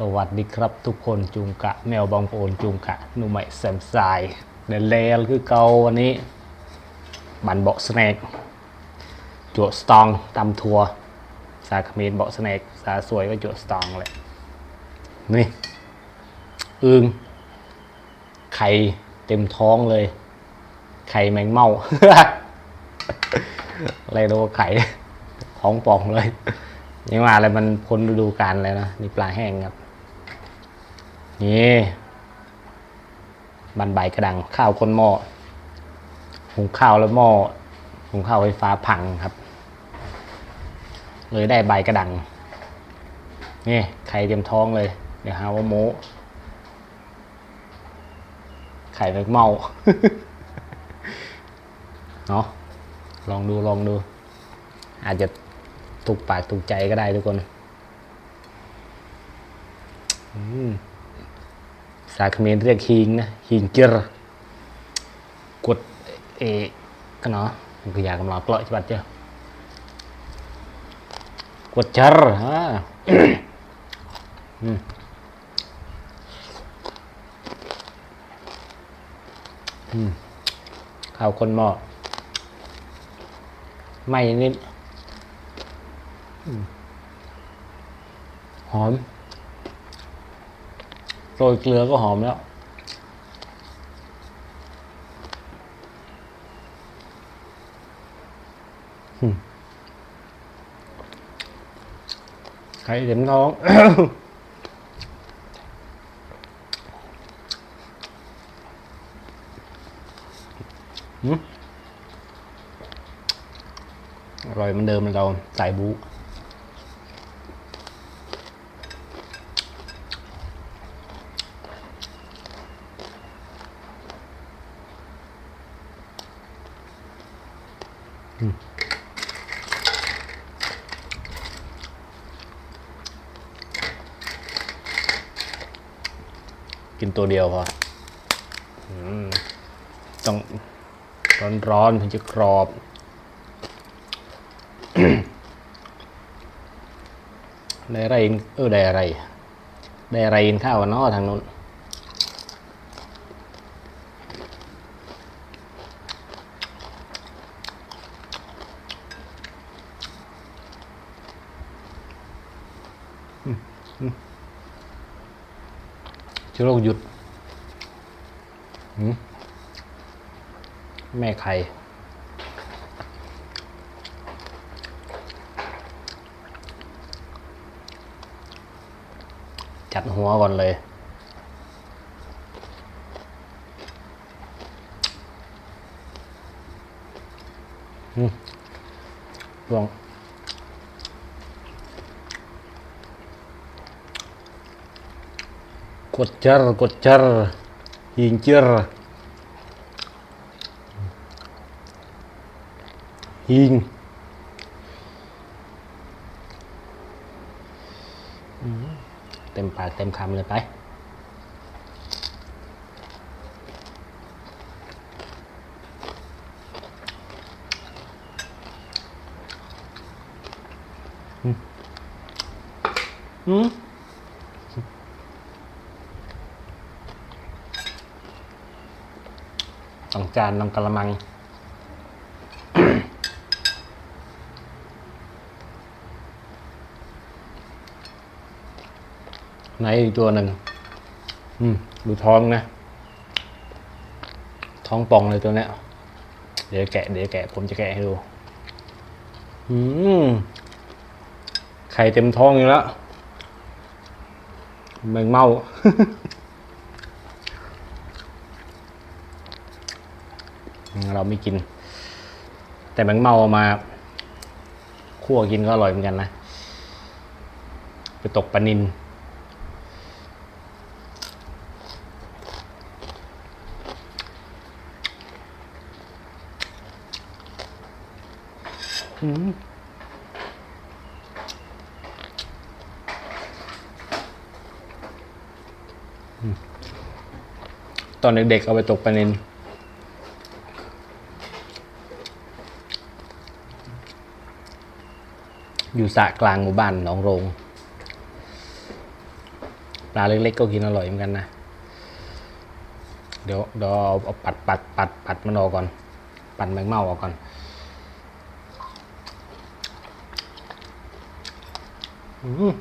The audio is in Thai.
สวัสดีครับทุกคนจุงกะ แมวบองโอนจุงกะหนุ่มใหม่แซมสไซเดนเลคือเกาวันนี้ บันเบาะสแนกจั่วสตองตำทัวสาเขมรเบาะสแนกสาสวยก็จั่วสตองเลยนี่อึงไข่เต็มท้องเลย ไข่แมงเม่าอะไรโดไข่ของป่องเลยยังว่าอะไรมันพ้นฤดูกาลเลยนะนี่ปลาแห้งครับ นี่บันใบกระดังข้าวก้นหม้อหุงข้าวแล้วหม้อหุงข้าวไฟฟ้าพังครับ เลยได้ใบกระดังนี่ไข่เต็มท้องเลย เดี๋ยวหาว่าโม้ไข่แมงเมาเนาะลองดูลองดู อาจจะถูกปากถูกใจก็ได้ทุกคน อืม ษาเขมรเรียกฮิงนะฮิงเจรกดเอก็เนาะมันก็อยากำลังเปลาะฉบัดเจ้ากดเจรฮะข้าวคนหม้อไม่นิดหอม โรยเกลือก็หอมแล้ว ไข่เต็มท้อง อร่อยเหมือนเดิมเราใส่บู กินตัวเดียวพอต้องร้อนๆถึงจะกรอบได้อะไรกินเออได้อะไร ได้อะไรกินข้าวกันเนาะทางนู้น เชื้อโรคหยุด แม่ไข่จัดหัวก่อนเลยลอง กดเจรกดเจรยิงเจรยิงเต็มปากเต็มคำเลยไปอืม ต้องจานต้องกระมัง ไหนอีกตัวหนึ่ง อืม ดูท้องนะ ท้องป่องเลยตัวเนี้ย เดี๋ยวแกะ เดี๋ยวแกะ ผมจะแกะให้ดู อืม ไข่เต็มท้องอยู่แล้วแมงเมา เราไม่กิน แต่แมงเมาเอามาคั่วกินก็อร่อยเหมือนกันนะ ไปตกปลานินอืมอืมตอนเด็กๆเอาไปตกปลานิน อยู่สระกลางหมู่บ้านหนองโรง ปลาเล็กๆก็กินอร่อยเหมือนกันนะ เดี๋ยวเดี๋ยวเอาปัดปัดปัดปัดมันออกก่อน ปัดแมงเม่าออกก่อน อืม